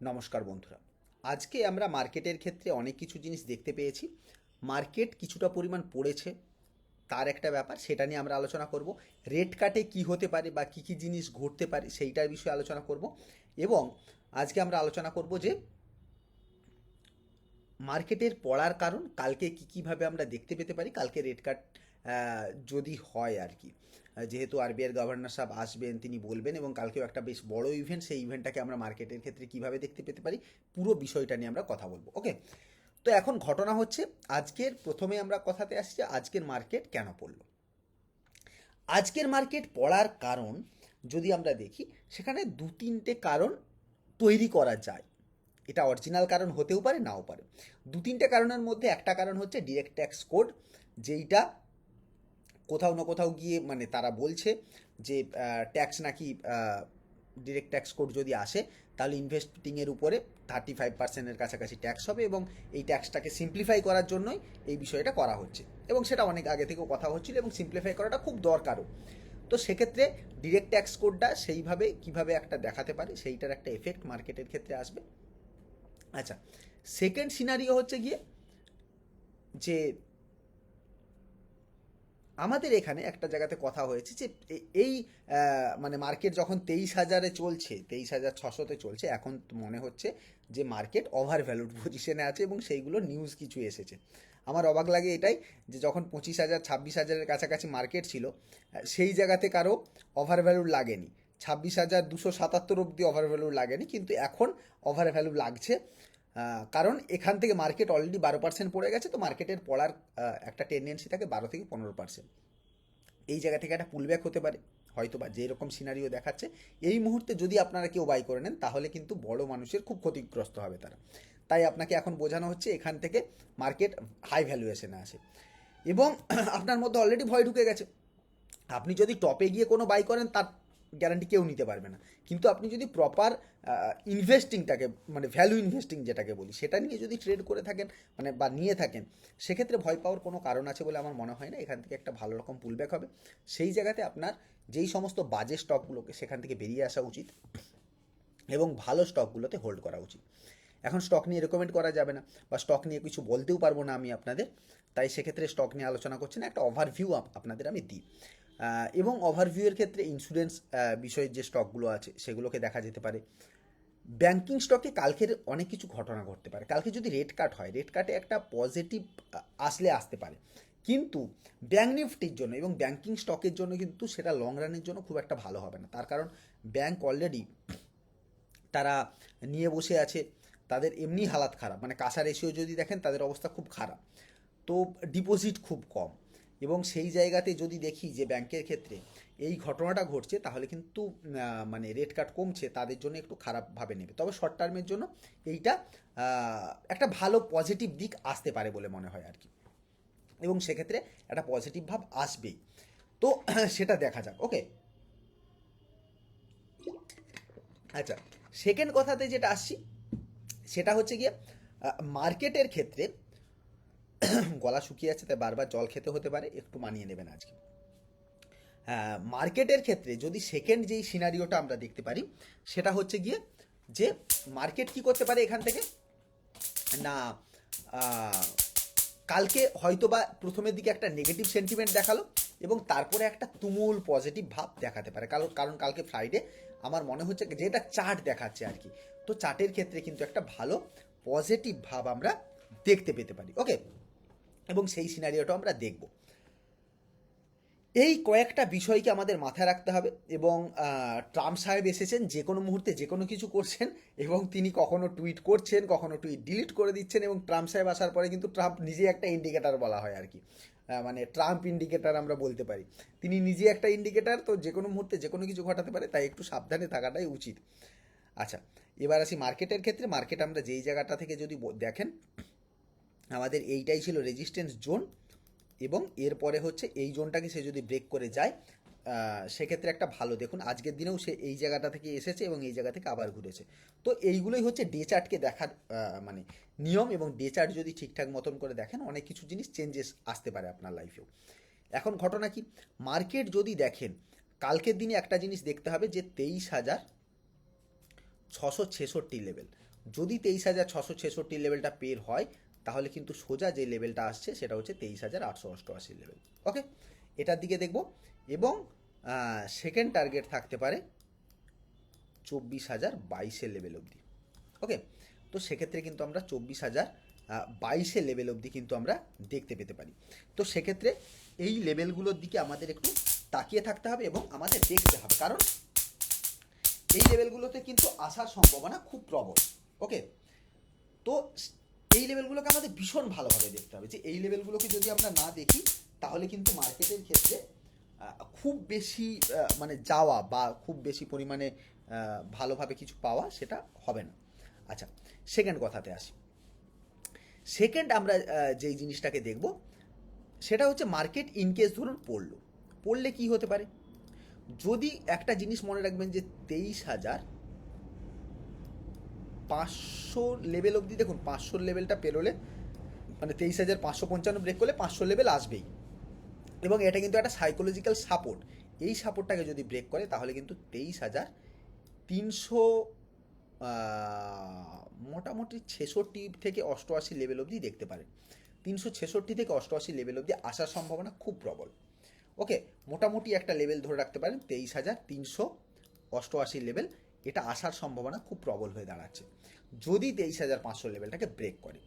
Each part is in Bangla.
নমস্কার বন্ধুরা। আজকে আমরা মার্কেটের ক্ষেত্রে অনেক কিছু জিনিস দেখতে পেয়েছি। মার্কেট কিছুটা পরিমাণ পড়েছে, তার একটা ব্যাপার, সেটা নিয়ে আমরা আলোচনা করব। রেট কাটে কি হতে পারে বা কী কী জিনিস ঘটতে পারে, সেইটার বিষয়ে আলোচনা করব। এবং আজকে আমরা আলোচনা করব যে মার্কেটের পড়ার কারণ, কালকে কী কীভাবে আমরা দেখতে পেতে পারি, কালকে রেট কাট যদি হয় আর কি। যেহেতু আরবিআর গভর্নর সাহেব আসবেন, তিনি বলবেন এবং কালকেও একটা বেশ বড় ইভেন্ট সেই ইভেন্টটাকে আমরা মার্কেটের ক্ষেত্রে কীভাবে দেখতে পেতে পারি, পুরো বিষয়টা নিয়ে আমরা কথা বলব ওকে তো এখন ঘটনা হচ্ছে, আজকের প্রথমে আমরা কথাতে আসছি, আজকের মার্কেট কেন পড়ল? আজকের মার্কেট পড়ার কারণ, যদি আমরা দেখি, সেখানে দু তিনটে কারণ তৈরি করা যায়। এটা অরিজিনাল কারণ হতেও পারে, নাও পারে। দু তিনটে কারণের মধ্যে একটা কারণ হচ্ছে ডিরেক্ট ট্যাক্স কোড যেইটা কোথাও না কোথাও গিয়ে মানে তারা বলছে যে ট্যাক্স নাকি ডিরেক্ট ট্যাক্স কোড যদি আসে, তাহলে ইনভেস্টিংয়ের উপরে থার্টি ফাইভ পার্সেন্টের কাছাকাছি ট্যাক্স হবে এবং এই ট্যাক্সটাকে সিম্পলিফাই করার জন্যই এই বিষয়টা করা হচ্ছে। এবং সেটা অনেক আগে থেকেও কথা হচ্ছিল এবং সিম্পলিফাই করাটা খুব দরকারও। তো সেক্ষেত্রে ডিরেক্ট ট্যাক্স কোডটা সেইভাবে কীভাবে একটা দেখাতে পারে, সেইটার একটা এফেক্ট মার্কেটের ক্ষেত্রে আসবে। আচ্ছা সেকেন্ড সিনারিও হচ্ছে গিয়ে যে আমাদের এখানে একটা জায়গাতে কথা হয়েছে যে এই মানে মার্কেট যখন তেইশ হাজারে চলছে, তেইশ হাজার ছশোতে চলছে, এখন মনে হচ্ছে যে মার্কেট ওভার ভ্যালুড পজিশনে আছে এবং সেইগুলো নিউজ কিছু এসেছে। আমার অবাক লাগে এটাই যে যখন পঁচিশ হাজার, ছাব্বিশ হাজারের কাছাকাছি মার্কেট ছিল সেই জায়গাতে কারও ওভার ভ্যালুড লাগেনি। ছাব্বিশ হাজার দুশো সাতাত্তর অব্দি ওভার ভ্যালু লাগেনি, কিন্তু এখন ওভার ভ্যালু লাগছে। কারণ এখান থেকে মার্কেট অলরেডি বারো পার্সেন্ট পড়ে গেছে, তো মার্কেটের পড়ার একটা টেন্ডেন্সি থাকে বারো থেকে পনেরো পার্সেন্ট এই জায়গা থেকে একটা পুলব্যাক হতে পারে হয়তো বা যেরকম সিনারিও দেখাচ্ছে। এই মুহূর্তে যদি আপনারা কেউ বাই করে নেন, তাহলে কিন্তু বড় মানুষের খুব ক্ষতিগ্রস্ত হবে তারা। তাই আপনাকে এখন বোঝানো হচ্ছে এখান থেকে মার্কেট হাই ভ্যালুয়েশনে আসে এবং আপনার মধ্যে অলরেডি ভয় ঢুকে গেছে। আপনি যদি টপে গিয়ে কোনো বাই করেন, তার গ্যারান্টি কেউ নিতে পারবে না। কিন্তু আপনি যদি প্রপার ইনভেস্টিংটাকে মানে ভ্যালু ইনভেস্টিং যেটাকে বলি, সেটা নিয়ে যদি ট্রেড করে থাকেন মানে বা নিয়ে থাকেন, সেক্ষেত্রে ভয় পাওয়ার কোনো কারণ আছে বলে আমার মনে হয় না। এখান থেকে একটা ভালো রকম পুলব্যাক হবে। সেই জায়গাতে আপনার যেই সমস্ত বাজে স্টকগুলোকে সেখান থেকে বেরিয়ে আসা উচিত এবং ভালো স্টকগুলোতে হোল্ড করা উচিত। এখন স্টক নিয়ে রেকমেন্ড করা যাবে না বা স্টক নিয়ে কিছু বলতেও পারব না আমি আপনাদের। তাই সেক্ষেত্রে স্টক নিয়ে আলোচনা করছি না, একটা ওভারভিউ আপনাদের আমি দিই। এবং ওভারভিউয়ের ক্ষেত্রে ইন্স্যুরেন্স বিষয়ের যে স্টকগুলো আছে, সেগুলোকে দেখা যেতে পারে। ব্যাংকিং স্টকে কালকের অনেক কিছু ঘটনা ঘটতে পারে। কালকে যদি রেট কাট হয় রেট কাটে একটা পজিটিভ আসলে আসতে পারে। কিন্তু ব্যাঙ্ক নিফটির জন্য এবং ব্যাংকিং স্টকের জন্য কিন্তু সেটা লং রানের জন্য খুব একটা ভালো হবে না। তার কারণ ব্যাংক অলরেডি তারা নিয়ে বসে আছে, তাদের এমনি হালাত খারাপ। মানে কাঁসা রেশিও যদি দেখেন, তাদের অবস্থা খুব খারাপ। তো ডিপোজিট খুব কম। এবং সেই জায়গাতে যদি দেখি যে ব্যাংকের ক্ষেত্রে এই ঘটনাটা ঘটছে, তাহলে কিন্তু মানে রেট কাট কমছে, তাদের জন্য একটু খারাপভাবে নেবে। তবে শর্ট টার্মের জন্য এইটা একটা ভালো পজিটিভ দিক আসতে পারে বলে মনে হয় আর কি। এবং সেক্ষেত্রে একটা পজিটিভ ভাব আসবেই। তো সেটা দেখা যাক। ওকে আচ্ছা সেকেন্ড কথাতে যেটা আসছি, সেটা হচ্ছে গিয়ে মার্কেটের ক্ষেত্রে গলা শুকিয়ে আছে, তাই বারবার জল খেতে হতে পারে, একটু মানিয়ে নেবেন আজকে। মার্কেটের ক্ষেত্রে যদি সেকেন্ড যেই সিনারিওটা আমরা দেখতে পারি, সেটা হচ্ছে গিয়ে যে মার্কেট কি করতে পারে এখান থেকে? না কালকে হয়তো বা প্রথমের দিকে একটা নেগেটিভ সেন্টিমেন্ট দেখাল এবং তারপরে একটা তুমুল পজিটিভ ভাব দেখাতে পারে। কারণ কারণ কালকে ফ্রাইডে আমার মনে হচ্ছে যে এটা চার্ট দেখাচ্ছে আর কি। তো চার্টের ক্ষেত্রে কিন্তু একটা ভালো পজিটিভ ভাব আমরা দেখতে পেতে পারি। ওকে এবং সেই সিনারিওটা আমরা দেখব। এই কয়েকটা বিষয়কে আমাদের মাথায় রাখতে হবে এবং ট্রাম্প সাহেব এসেছেন, যে কোনো মুহূর্তে যে কোনো কিছু করছেন এবং তিনি কখনো টুইট করছেন, কখনো টুইট ডিলিট করে দিচ্ছেন এবং ট্রাম্প সাহেব আসার পরে কিন্তু ট্রাম্প নিজে একটা ইন্ডিকেটার বলা হয় আর কি। মানে ট্রাম্প ইন্ডিকেটার আমরা বলতে পারি। তিনি নিজে একটা ইন্ডিকেটার তো যে কোনো মুহূর্তে যে কোনো কিছু ঘটাতে পারে, তাই একটু সাবধানে থাকাটাই উচিত। আচ্ছা এবার আসি মার্কেটের ক্ষেত্রে। মার্কেট আমরা যেই জায়গাটা থেকে যদি দেখেন আমাদের এইটাই ছিল রেজিস্ট্যান্স জোন এবং এরপরে হচ্ছে এই জোনটাকে সে যদি ব্রেক করে যায় সেক্ষেত্রে একটা ভালো। দেখুন, আজকের দিনেও সে এই জায়গাটা থেকে এসেছে এবং এই জায়গা থেকে আবার ঘুরেছে। তো এইগুলোই হচ্ছে ডে চার্টকে দেখার মানে নিয়ম এবং ডে চার্ট যদি ঠিকঠাক মতন করে দেখেন, অনেক কিছু জিনিস চেঞ্জেস আসতে পারে আপনার লাইফেও এখন ঘটনা কি? মার্কেট যদি দেখেন, কালকের দিনে একটা জিনিস দেখতে হবে যে তেইশ হাজার ছশো ছেষট্টি লেভেল যদি তেইশ হাজার ছশো ছেষট্টি লেভেলটা পের হয় তাহলে কিন্তু সোজা যে লেভেলটা আসছে সেটা হচ্ছে তেইশ হাজার আটশো অষ্টআশি লেভেল। ওকে? এটার দিকে দেখব এবং সেকেন্ড টার্গেট থাকতে পারে চব্বিশ হাজার বাইশের লেভেল অবধি। ওকে? তো সেক্ষেত্রে কিন্তু আমরা চব্বিশ হাজার বাইশের লেভেল অবধি কিন্তু আমরা দেখতে পেতে পারি। তো সেক্ষেত্রে এই লেভেলগুলোর দিকে আমাদের একটু তাকিয়ে থাকতে হবে এবং আমাদের দেখতে হবে। কারণ এই লেভেলগুলোতে কিন্তু আসার সম্ভাবনা খুব প্রবল। ওকে? তো এই লেভেলগুলোকে আমাদের ভীষণ ভালোভাবে দেখতে হবে যে এই লেভেলগুলোকে যদি আমরা না দেখি, তাহলে কিন্তু মার্কেটের ক্ষেত্রে খুব বেশি মানে যাওয়া বা খুব বেশি পরিমাণে ভালোভাবে কিছু পাওয়া সেটা হবে না। আচ্ছা সেকেন্ড কথাতে আসি। সেকেন্ড আমরা যেই জিনিসটাকে দেখব, সেটা হচ্ছে মার্কেট ইনকেস ধরুন পড়ল। পড়লে কি হতে পারে? যদি একটা জিনিস মনে রাখবেন যে তেইশ হাজার পাঁচশো লেভেল অবধি, দেখুন পাঁচশোর লেভেলটা পেরোলে মানে তেইশ হাজার পাঁচশো পঞ্চান্ন ব্রেক করলে পাঁচশো লেভেল আসবেই। এবং এটা কিন্তু একটা সাইকোলজিক্যাল সাপোর্ট এই সাপোর্টটাকে যদি ব্রেক করে, তাহলে কিন্তু তেইশ হাজার তিনশো মোটামুটি ছেষট্টি থেকে অষ্টআশি লেভেল অবধি দেখতে পারেন তিনশো ছেষট্টি থেকে অষ্টআশি লেভেল অবধি আসার সম্ভাবনা খুব প্রবল। ওকে মোটামুটি একটা লেভেল ধরে রাখতে পারেন, তেইশ হাজার তিনশো অষ্টআশি লেভেল এটা আসার সম্ভাবনা খুব প্রবল হয়ে দাঁড়াচ্ছে। যদি তেইশ হাজার পাঁচশো লেভেলটাকে ব্রেক করে,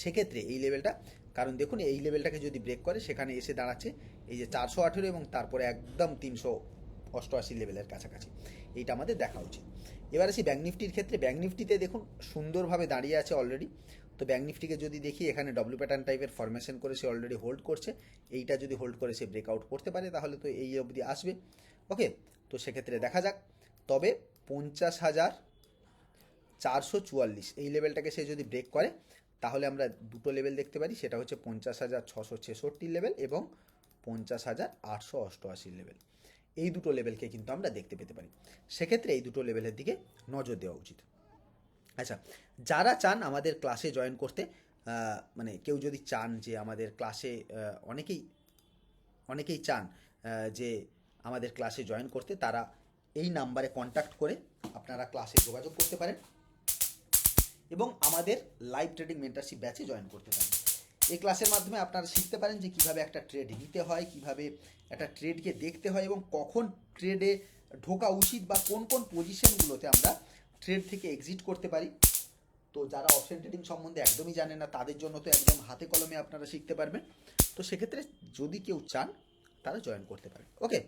সেক্ষেত্রে এই লেভেলটা, কারণ দেখুন এই লেভেলটাকে যদি ব্রেক করে, সেখানে এসে দাঁড়াচ্ছে এই যে চারশো আঠেরো এবং তারপরে একদম তিনশো অষ্টআশি লেভেলের কাছাকাছি। এইটা আমাদের দেখা উচিত। এবার আসি ব্যাঙ্ক নিফটির ক্ষেত্রে। ব্যাঙ্ক নিফটিতে দেখুন সুন্দরভাবে দাঁড়িয়ে আছে অলরেডি তো ব্যাঙ্ক নিফটিকে যদি দেখি, এখানে ডব্লিউ প্যাটার্ন টাইপের ফরমেশন করে সে অলরেডি হোল্ড করছে। এইটা যদি হোল্ড করে সে ব্রেকআউট করতে পারে, তাহলে তো এই অবধি আসবে। ওকে তো সেক্ষেত্রে দেখা যাক। তবে পঞ্চাশ হাজার চারশো চুয়াল্লিশ। এই লেভেলটাকে সে যদি ব্রেক করে, তাহলে আমরা দুটো লেভেল দেখতে পারি। সেটা হচ্ছে পঞ্চাশ হাজার ছশো ছেষট্টি লেভেল এবং পঞ্চাশ হাজার আটশো অষ্টআশি লেভেল এই দুটো লেভেলকে কিন্তু আমরা দেখতে পেতে পারি। সেক্ষেত্রে এই দুটো লেভেলের দিকে নজর দেওয়া উচিত। আচ্ছা যারা চান আমাদের ক্লাসে জয়েন করতে মানে কেউ যদি চান যে আমাদের ক্লাসে অনেকেই অনেকেই চান যে আমাদের ক্লাসে জয়েন করতে, তারা এই নাম্বারে কন্ট্যাক্ট করে আপনারা ক্লাসে যোগাযোগ করতে পারেন এবং আমাদের লাইভ ট্রেডিং মেন্টারশিপ ব্যাচে জয়েন করতে পারেন। এই ক্লাসের মাধ্যমে আপনারা শিখতে পারেন যে কীভাবে একটা ট্রেড নিতে হয়, কীভাবে একটা ট্রেডকে দেখতে হয় এবং কখন ট্রেডে ঢোকা উচিত বা কোন কোন পজিশনগুলোতে আমরা ট্রেড থেকে এক্সিট করতে পারি। তো যারা অপশন ট্রেডিং সম্বন্ধে একদমই জানে না, তাদের জন্য তো একদম হাতে কলমে আপনারা শিখতে পারবেন। তো সেক্ষেত্রে যদি কেউ চান, তারা জয়েন করতে পারেন। ওকে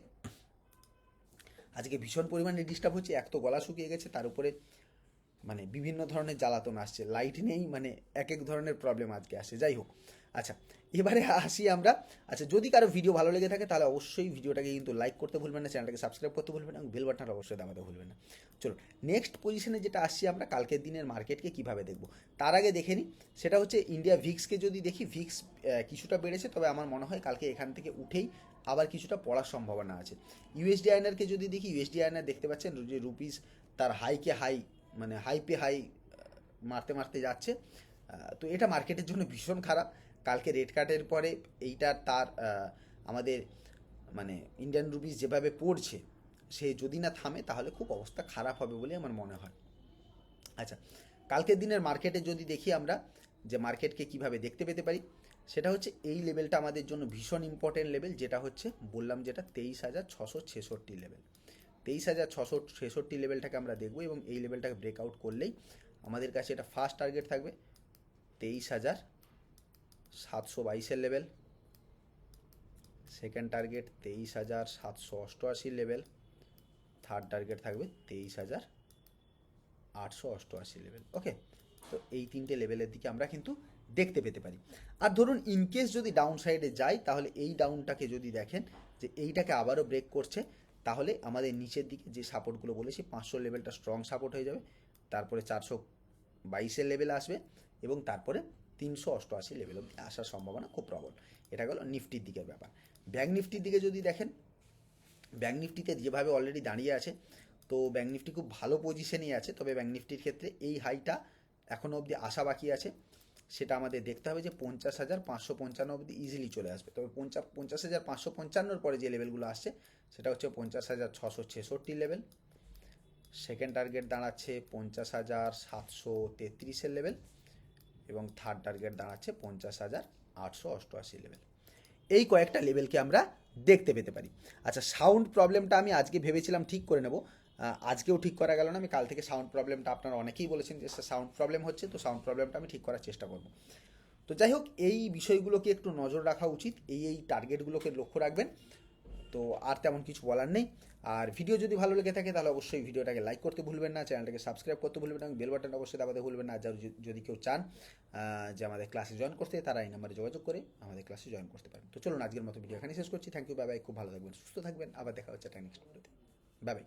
আজকে ভীষণ পরিমাণে ডিস্টার্ব হচ্ছে, এক তো গলা শুকিয়ে গেছে, তার উপরে মানে বিভিন্ন ধরনের জ্বালাতন আসছে লাইট নেই মানে এক এক ধরনের প্রবলেম আজকে আসে যাই হোক আচ্ছা এবারে আসি আমরা। আচ্ছা যদি কারও ভিডিও ভালো লেগে থাকে, তাহলে অবশ্যই ভিডিওটাকে কিন্তু লাইক করতে ভুলবেন না চ্যানেলটাকে সাবস্ক্রাইব করতে ভুলবেন না, এবং বেল বাটনটা অবশ্যই দাবাতে ভুলবেন না। চলো নেক্সট পজিশনে যেটা আসছি আমরা, কালকের দিনের মার্কেটকে কীভাবে দেখব? তার আগে দেখে নিই, সেটা হচ্ছে ইন্ডিয়া ভিক্সকে যদি দেখি ভিক্স কিছুটা বেড়েছে, তবে আমার মনে হয় কালকে এখান থেকে উঠেই আবার কিছুটা পড়ার সম্ভাবনা আছে। ইউএসডি আইনারকে যদি দেখি ইউএসডি আইনার দেখতে পাচ্ছেন, যে রুপিস তার হাইকে হাই মানে হাই পে হাই মারতে মারতে যাচ্ছে। তো এটা মার্কেটের জন্য ভীষণ খারাপ। কালকে রেড কার্ডের পরে এইটা তার আমাদের মানে ইন্ডিয়ান রুপিস যেভাবে পড়ছে, সে যদি না থামে তাহলে খুব অবস্থা খারাপ হবে বলে আমার মনে হয়। আচ্ছা কালকের দিনের মার্কেটে যদি দেখি আমরা, যে মার্কেটকে কীভাবে দেখতে পেতে পারি, সেটা হচ্ছে এই লেভেলটা আমাদের জন্য ভীষণ ইম্পর্টেন্ট লেভেল যেটা হচ্ছে বললাম যেটা তেইশ হাজার ছশো ছেষট্টি লেভেল তেইশ হাজার ছশো ছেষট্টি লেভেলটাকে আমরা দেখব এবং এই লেভেলটাকে ব্রেকআউট করলেই আমাদের কাছে এটা ফার্স্ট টার্গেট থাকবে তেইশ হাজার সাতশো বাইশের লেভেল সেকেন্ড টার্গেট তেইশ হাজার সাতশো অষ্টআশি লেভেল থার্ড টার্গেট থাকবে তেইশ হাজার আটশো অষ্টআশি লেভেল ওকে তো এই তিনটে লেভেলের দিকে আমরা কিন্তু দেখতে পেতে পারি। আর ধরুন ইনকেস যদি ডাউন সাইডে যাই, তাহলে এই ডাউনটাকে যদি দেখেন যে এইটাকে আবারও ব্রেক করছে, তাহলে আমাদের নিচের দিকে যে সাপোর্টগুলো বলেছি পাঁচশো লেভেলটা স্ট্রং সাপোর্ট হয়ে যাবে। তারপরে চারশো বাইশের লেভেল আসবে এবং তারপরে তিনশো অষ্টআশি লেভেল অব্দি আসার সম্ভাবনা খুব প্রবল। এটা গেল নিফটির দিকের ব্যাপার। ব্যাঙ্ক নিফটির দিকে যদি দেখেন ব্যাঙ্ক নিফটিতে যেভাবে অলরেডি দাঁড়িয়ে আছে, তো ব্যাঙ্ক নিফটি খুব ভালো পজিশনেই আছে, তবে ব্যাঙ্ক নিফটির ক্ষেত্রে এই হাইটা এখনও অবধি আসা বাকি আছে। সেটা আমাদের দেখতে হবে যে পঞ্চাশ হাজার পাঁচশো পঞ্চান্ন অবধি ইজিলি চলে আসবে। তবে পঞ্চাশ পঞ্চাশ হাজার পাঁচশো পঞ্চান্নর পরে যে লেভেলগুলো আসছে, সেটা হচ্ছে পঞ্চাশ হাজার ছশো ছেষট্টি লেভেল সেকেন্ড টার্গেট দাঁড়াচ্ছে পঞ্চাশ হাজার সাতশো তেত্রিশের লেভেল এবং থার্ড টার্গেট দাঁড়াচ্ছে পঞ্চাশ হাজার আটশো অষ্টআশি লেভেল এই কয়েকটা লেভেলকে আমরা দেখতে পেতে পারি। আচ্ছা সাউন্ড প্রবলেমটা আমি আজকে ভেবেছিলাম ঠিক করে নেব। আজকেও ঠিক করা গেল না, আমি কাল থেকে সাউন্ড প্রবলেমটা আপনারা অনেকেই বলেছেন যে সাউন্ড প্রবলেম হচ্ছে, তো সাউন্ড প্রবলেমটা আমি ঠিক করার চেষ্টা করব। তো যাই হোক, এই বিষয়গুলোকে একটু নজর রাখা উচিত, এই এই টার্গেটগুলোকে লক্ষ্য রাখবেন। তো আর তেমন কিছু বলার নেই। আর ভিডিও যদি ভালো লেগে থাকে, তাহলে অবশ্যই ভিডিওটাকে লাইক করতে ভুলবেন না চ্যানেলটাকে সাবস্ক্রাইব করতে ভুলবেন না, এবং বেল বাটন অবশ্যই দাবাতে ভুলবেন না। যদি- যদি কেউ চান যে আমাদের ক্লাসে জয়েন করতে, তারা এই নাম্বারে যোগাযোগ করে আমাদের ক্লাসে জয়েন করতে পারেন। তো চলুন, আজকের মতো ভিডিও এখানে শেষ করছি। থ্যাংক ইউ বাই বাই খুব ভালো থাকবেন, সুস্থ থাকবেন। আবার দেখা হচ্ছে একটা নেক্সট ভিডিওতে বাই বাই